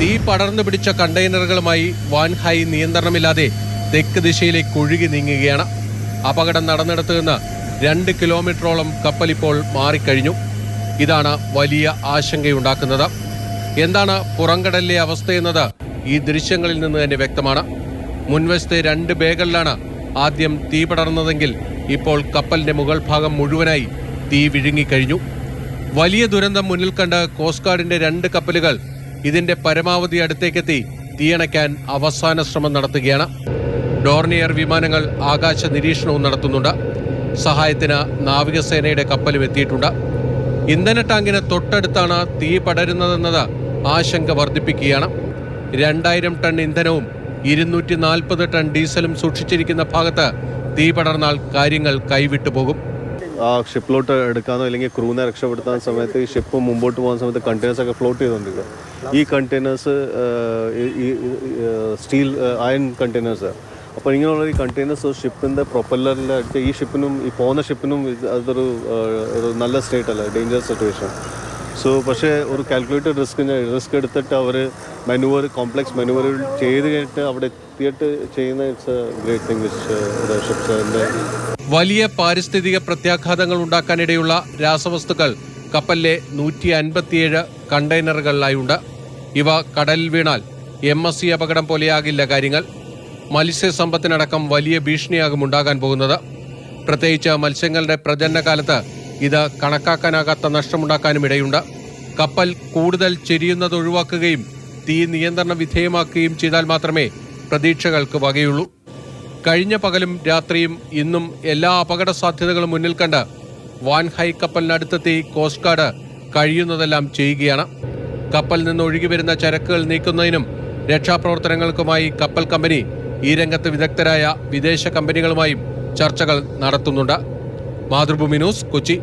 തീ പടർന്നു പിടിച്ച കണ്ടെയ്നറുകളുമായി വാൻഹായി നിയന്ത്രണമില്ലാതെ തെക്ക് ദിശയിലേക്ക് ഒഴുകി നീങ്ങുകയാണ്. അപകടം നടന്നിടത്ത് നിന്ന് രണ്ട് കിലോമീറ്ററോളം കപ്പൽ ഇപ്പോൾ മാറിക്കഴിഞ്ഞു. ഇതാണ് വലിയ ആശങ്കയുണ്ടാക്കുന്നത്. എന്താണ് പുറംകടലിലെ അവസ്ഥയെന്നത് ഈ ദൃശ്യങ്ങളിൽ നിന്ന് തന്നെ വ്യക്തമാണ്. മുൻവശത്തെ രണ്ട് ബേകളിലാണ് ആദ്യം തീ പടർന്നതെങ്കിൽ ഇപ്പോൾ കപ്പലിന്റെ മുകൾ ഭാഗം മുഴുവനായി തീ വിഴുങ്ങിക്കഴിഞ്ഞു. വലിയ ദുരന്തം മുന്നിൽ കണ്ട് കോസ്റ്റ് ഗാർഡിന്റെ രണ്ട് കപ്പലുകൾ ഇതിന്റെ പരമാവധി അടുത്തേക്കെത്തി തീയണയ്ക്കാൻ അവസാന ശ്രമം നടത്തുകയാണ്. ഡോർണിയർ വിമാനങ്ങൾ ആകാശ നിരീക്ഷണവും നടത്തുന്നുണ്ട്. സഹായത്തിന് നാവികസേനയുടെ കപ്പലും എത്തിയിട്ടുണ്ട്. ഇന്ധന ടാങ്കിന് തൊട്ടടുത്താണ് തീ പടരുന്നതെന്നത് ആശങ്ക വർദ്ധിപ്പിക്കുകയാണ്. രണ്ടായിരം ടൺ ഇന്ധനവും ഇരുന്നൂറ്റി നാൽപ്പത് ടൺ ഡീസലും സൂക്ഷിച്ചിരിക്കുന്ന ഭാഗത്ത് തീ പടർന്നാൽ കാര്യങ്ങൾ കൈവിട്ടു പോകും. ആ ഷിപ്പിലോട്ട് എടുക്കാനോ അല്ലെങ്കിൽ ക്രൂവിനെ രക്ഷപ്പെടുത്താൻ സമയത്ത് ഈ ഷിപ്പ് മുമ്പോട്ട് പോകുന്ന സമയത്ത് കണ്ടെയ്നേഴ്സ് ഒക്കെ ഫ്ലോട്ട് ചെയ്തുകൊണ്ടിരിക്കുക. ഈ കണ്ടെയ്നേഴ്സ് ഈ സ്റ്റീൽ അയൺ കണ്ടെയ്നേഴ്സ് അപ്പോൾ ഇങ്ങനെയുള്ള ഈ കണ്ടെയ്നേഴ്സ് ഷിപ്പിന്റെ പ്രൊപ്പല്ലറിന്റെ അടുത്ത് ഈ ഷിപ്പിനും ഈ പോകുന്ന ഷിപ്പിനും അതൊരു ഒരു നല്ല സ്റ്റേറ്റ് അല്ല ഡേഞ്ചറസ് സിറ്റുവേഷൻ സോ പക്ഷേ ഒരു കാൽക്കുലേറ്റഡ് റിസ്ക് റിസ്ക് എടുത്തിട്ട് അവർ മെനുവർ കോംപ്ലക്സ് മെനുവർ ചെയ്ത് കഴിഞ്ഞിട്ട് അവിടെ എത്തിയിട്ട് ചെയ്യുന്ന it's a great thing which ഷിപ്സിന്റെ വലിയ പാരിസ്ഥിതിക പ്രത്യാഘാതങ്ങൾ ഉണ്ടാക്കാനിടയുള്ള രാസവസ്തുക്കൾ കപ്പലിലെ നൂറ്റി അൻപത്തിയേഴ് കണ്ടെയ്നറുകളിലായുണ്ട്. ഇവ കടലിൽ വീണാൽ എം എസ് സി അപകടം പോലെയാകില്ല കാര്യങ്ങൾ. മത്സ്യസമ്പത്തിനടക്കം വലിയ ഭീഷണിയാകും ഉണ്ടാകാൻ പോകുന്നത്. പ്രത്യേകിച്ച് മത്സ്യങ്ങളുടെ പ്രജനനകാലത്ത് ഇത് കണക്കാക്കാനാകാത്ത നഷ്ടമുണ്ടാക്കാനും ഇടയുണ്ട്. കപ്പൽ കൂടുതൽ ചെരിയുന്നത് ഒഴിവാക്കുകയും തീ നിയന്ത്രണ വിധേയമാക്കുകയും ചെയ്താൽ മാത്രമേ പ്രതീക്ഷകൾക്ക് വകയുള്ളൂ. കഴിഞ്ഞ പകലും രാത്രിയും ഇന്നും എല്ലാ അപകട സാധ്യതകളും മുന്നിൽ കണ്ട് വാൻഹൈ കപ്പലിനടുത്തെത്തി കോസ്റ്റ് ഗാർഡ് കഴിയുന്നതെല്ലാം ചെയ്യുകയാണ്. കപ്പൽ നിന്ന് ഒഴുകി വരുന്ന ചരക്കുകൾ നീക്കുന്നതിനും രക്ഷാപ്രവർത്തനങ്ങൾക്കുമായി കപ്പൽ കമ്പനി ഈ രംഗത്ത് വിദഗ്ധരായ വിദേശ കമ്പനികളുമായും ചർച്ചകൾ നടത്തുന്നുണ്ട്. മാതൃഭൂമി ന്യൂസ് കൊച്ചി.